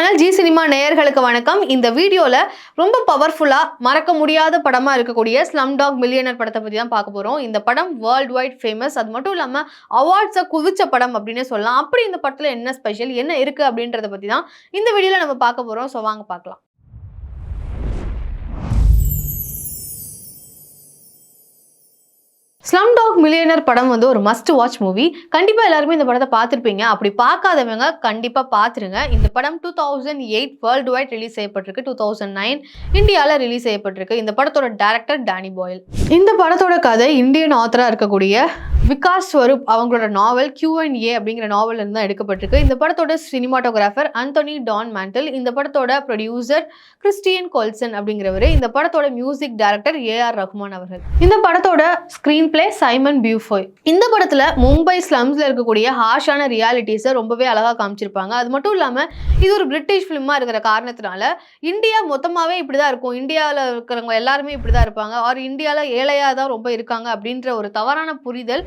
Channel G cinema நேயர்களுக்கு வணக்கம். இந்த வீடியோவில் ரொம்ப பவர்ஃபுல்லாக மறக்க முடியாத படமாக இருக்கக்கூடிய ஸ்லம் டாக் மில்லியனர் படத்தை பற்றி தான் பார்க்க போகிறோம் இந்த படம் வேர்ல்டு வைட் ஃபேமஸ் அது மட்டும் இல்லாமல் அவார்ட்ஸை குவிச்ச படம் அப்படின்னே சொல்லலாம். அப்படி இந்த படத்தில் என்ன ஸ்பெஷல் என்ன இருக்குது அப்படின்றத பற்றி தான் இந்த வீடியோவில் நம்ம பார்க்க போகிறோம் ஸோ வாங்க பார்க்கலாம். ஸ்லம் டாக் மில்லியனர் படம் வந்து ஒரு மஸ்ட் வாட்ச் மூவி கண்டிப்பாக எல்லாருமே இந்த படத்தை பார்த்துருப்பீங்க. அப்படி பார்க்காதவங்க கண்டிப்பாக பார்த்துருங்க. இந்த படம் two thousand eight worldwide release செய்யப்பட்டிருக்கு. டூ தௌசண்ட் நைன் இந்தியாவில் ரிலீஸ் செய்யப்பட்டிருக்கு. இந்த படத்தோட டேரக்டர் டேனி பாயில் இந்த படத்தோட கதை இந்தியன் ஆத்தராக இருக்கக்கூடிய விகாஸ் ஸ்வரூப் அவங்களோட நாவல் கியூ அண்ட் ஏ அப்படிங்கிற நாவல் இருந்து தான் எடுக்கப்பட்டிருக்கு. இந்த படத்தோட சினிமாட்டோகிராஃபர் அந்தோனி டான் மேண்டல் இந்த படத்தோட ப்ரொடியூசர் கிறிஸ்டியன் கொல்சன் அப்படிங்கிறவர் இந்த படத்தோட music director A R Rahman அவர்கள். இந்த படத்தோட ஸ்க்ரீன் பிளே சைமன் பியூஃபோய் இந்த படத்துல மும்பை ஸ்லம்ஸ்ல இருக்கக்கூடிய ஹார்ஷான ரியாலிட்டிஸை ரொம்பவே அழகா காமிச்சிருப்பாங்க. அது மட்டும் இல்லாம இது ஒரு பிரிட்டிஷ் ஃபிலிமாக இருக்கிற காரணத்தினால இந்தியா மொத்தமாவே இப்படிதான் இருக்கும். இந்தியாவில் இருக்கிறவங்க எல்லாருமே இப்படிதான் இருப்பாங்க. ஆர் இந்தியாவில் ஏழையா தான் ரொம்ப இருக்காங்க அப்படின்ற ஒரு தவறான புரிதல்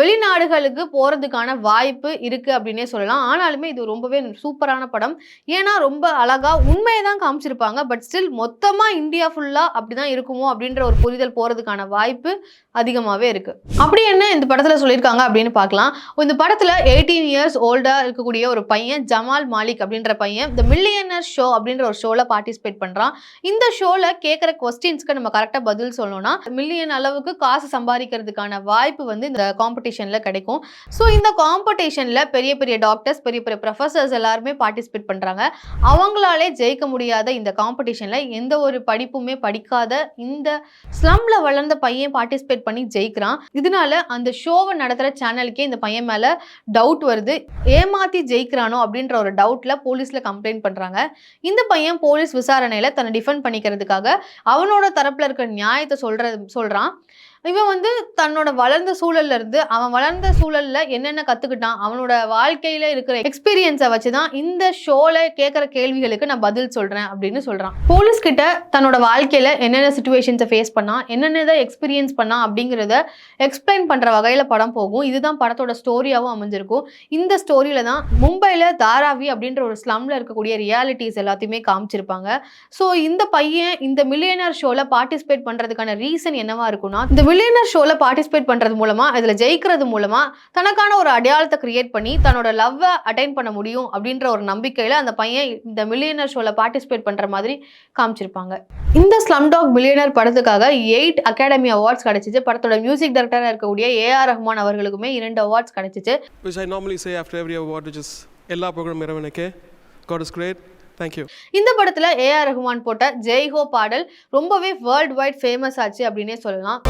வெளிநாடுகளுக்கு போகிறதுக்கான வாய்ப்பு இருக்குது அப்படின்னே சொல்லலாம். ஆனாலுமே இது ரொம்பவே சூப்பரான படம். ஏன்னா ரொம்ப அழகா உண்மையை தான் காமிச்சிருப்பாங்க. பட் ஸ்டில் மொத்தமாக இந்தியா ஃபுல்லாக அப்படி தான் இருக்குமோ அப்படின்ற ஒரு புரிதல் போகிறதுக்கான வாய்ப்பு அதிகமாகவே இருக்குது அப்படி என்ன இந்த படத்தில் சொல்லியிருக்காங்க அப்படின்னு பார்க்கலாம். இந்த படத்தில் எயிட்டீன் இயர்ஸ் ஓல்டாக இருக்கக்கூடிய ஒரு பையன் ஜமால் மாலிக் அப்படின்ற பையன் இந்த மில்லியனர் ஷோ அப்படின்ற ஒரு ஷோவில் பார்ட்டிசிபேட் பண்ணுறான் இந்த ஷோவில் கேட்குற கொஸ்டின்ஸ்க்கு நம்ம கரெக்டாக பதில் சொல்லணும்னா மில்லியன் அளவுக்கு காசு சம்பாதிக்கிறதுக்கான வாய்ப்பு வந்து இந்த காம்படிஷனில் கிடைக்கும். ஸோ இந்த காம்படிஷனில் பெரிய பெரிய டாக்டர்ஸ் பெரிய பெரிய ப்ரொஃபசர்ஸ் எல்லாருமே பார்ட்டிசிபேட் பண்ணுறாங்க அவங்களாலே ஜெயிக்க முடியாத இந்த காம்படிஷனில் எந்த ஒரு படிப்புமே படிக்காத இந்த ஸ்லம்ல வளர்ந்த பையன் பார்ட்டிசிபேட் பண்ணி ஜெயிக்கிறான். இதனால அந்த ஷோவை நடத்துகிற சேனலுக்கே இந்த பையன் மேலே டவுட் வருது. ஏமாத்தி ஜெயிக்கிறானோ அப்படின்ற ஒரு டவுட்ல போலீஸில் கம்ப்ளைண்ட் பண்ணுறாங்க இந்த பையன் போலீஸ் விசாரணையில் தன்னை டிஃபெண்ட் பண்ணிக்கிறதுக்காக அவனோட தரப்பில் இருக்கிற நியாயத்தை சொல்கிற சொல்கிறான் இவன் வந்து தன்னோட வளர்ந்த சூழல்ல இருந்து அவன் வளர்ந்த சூழல்ல என்னென்ன கத்துக்கிட்டான் அவனோட வாழ்க்கையில இருக்கிற எக்ஸ்பீரியன்ஸை வச்சுதான் இந்த ஷோல கேட்குற கேள்விகளுக்கு நான் பதில் சொல்றேன் அப்படின்னு சொல்றான். போலீஸ் கிட்ட தன்னோட வாழ்க்கையில என்னென்ன சுச்சுவேஷன்ஸை ஃபேஸ் பண்ணா என்னென்ன எக்ஸ்பீரியன்ஸ் பண்ணா அப்படிங்கிறத எக்ஸ்பிளைன் பண்ற வகையில படம் போகும். இதுதான் படத்தோட ஸ்டோரியாவும் அமைஞ்சிருக்கும். இந்த ஸ்டோரியில தான் மும்பைல தாராவி அப்படின்ற ஒரு ஸ்லம்ல இருக்கக்கூடிய ரியாலிட்டிஸ் எல்லாத்தையுமே காமிச்சிருப்பாங்க. ஸோ இந்த பையன் இந்த மில்லியனர் ஷோல பார்ட்டிசிபேட் பண்றதுக்கான ரீசன் என்னவா இருக்கும்னா இந்த மில்லியனர் ஷோல பார்ட்டிசிபேட் பண்றது மூலமா இதுல ஜெயிக்கிறது மூலமா தனக்கான ஒரு அடையாளத்தை கிரியேட் பண்ணி தன்னோட லவ்வை அட்டைன் பண்ண முடியும் அப்படின்ற ஒரு நம்பிக்கையில அந்த பையன் இந்த மில்லியனர் ஷோல பார்ட்டிசிபேட் பண்ற மாதிரி காமிச்சிருப்பாங்க. இந்த ஸ்லம் டாக் மில்லியனர் படத்துக்காக எயிட் அகாடமி அவார்ட்ஸ் கிடைச்சிச்சு. படத்தோட மியூசிக் டைரக்டராக இருக்கக்கூடிய ஏஆர் ரஹ்மான் அவர்களுக்குமே இரண்டு அவார்ட்ஸ் கிடைச்சிச்சு. Which I normally say after every award, which is எல்லா ப்ரோக்ராம் இறைவனுக்கே. Is great. Thank you. இந்த படத்துல ஏஆர் ரஹ்மான் போட்ட ஜெய் ஹோ பாடல் ரொம்பவே வேர்ல்டு வைட் ஃபேமஸ் ஆச்சு அப்படின்னே சொல்லலாம்.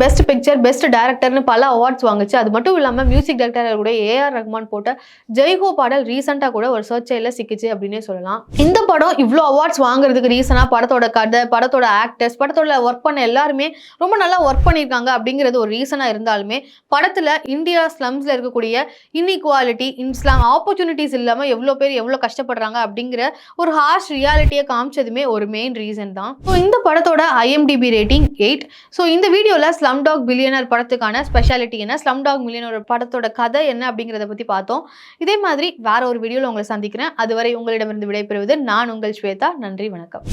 பெஸ்ட் பிக்சர் பெஸ்ட் டேரக்டர்னு பல அவார்ட்ஸ் வாங்குச்சு. அது மட்டும் இல்லாமல் மியூசிக் டேரக்டர் கூட ஏஆர் ரஹ்மான் போட்ட ஜெய்ஹோ பாடல் ரீசெண்டாக கூட ஒரு சர்ச்சையில் சிக்கிச்சு அப்படின்னே சொல்லலாம். இந்த படம் இவ்வளோ அவார்ட்ஸ் வாங்குறதுக்கு ரீசனாக படத்தோட கதை படத்தோட ஆக்டர்ஸ் படத்தோட ஒர்க் பண்ண எல்லாருமே ரொம்ப நல்லா ஒர்க் பண்ணியிருக்காங்க அப்படிங்கிறது ஒரு ரீசனாக இருந்தாலுமே படத்தில் இந்தியா ஸ்லம்ஸில் இருக்கக்கூடிய இன்இக்வாலிட்டி இன்ஸ்லாம் ஆப்பர்ச்சுனிட்டிஸ் இல்லாமல் எவ்வளோ பேர் எவ்வளோ கஷ்டப்படுறாங்க அப்படிங்கிற ஒரு ஹார்ஷ் ரியாலிட்டியை காமிச்சதுமே ஒரு மெயின் ரீசன் தான். ஸோ இந்த படத்தோட ஐஎம்டிபி ரேட்டிங் எயிட் ஸோ இந்த வீடியோவில் ஸ்லம் டாக் பில்லியனர் படத்துக்கான ஸ்பெஷாலிட்டி என்ன? ஸ்லம் டாக் மில்லியனர் படத்தோட கதை என்ன அப்படிங்கிறத பற்றி பார்த்தோம். இதே மாதிரி வேற ஒரு வீடியோவில் உங்களை சந்திக்கிறேன். அதுவரை உங்களிடமிருந்து விடைபெறுவது நான் உங்கள் ஸ்வேதா. நன்றி வணக்கம்.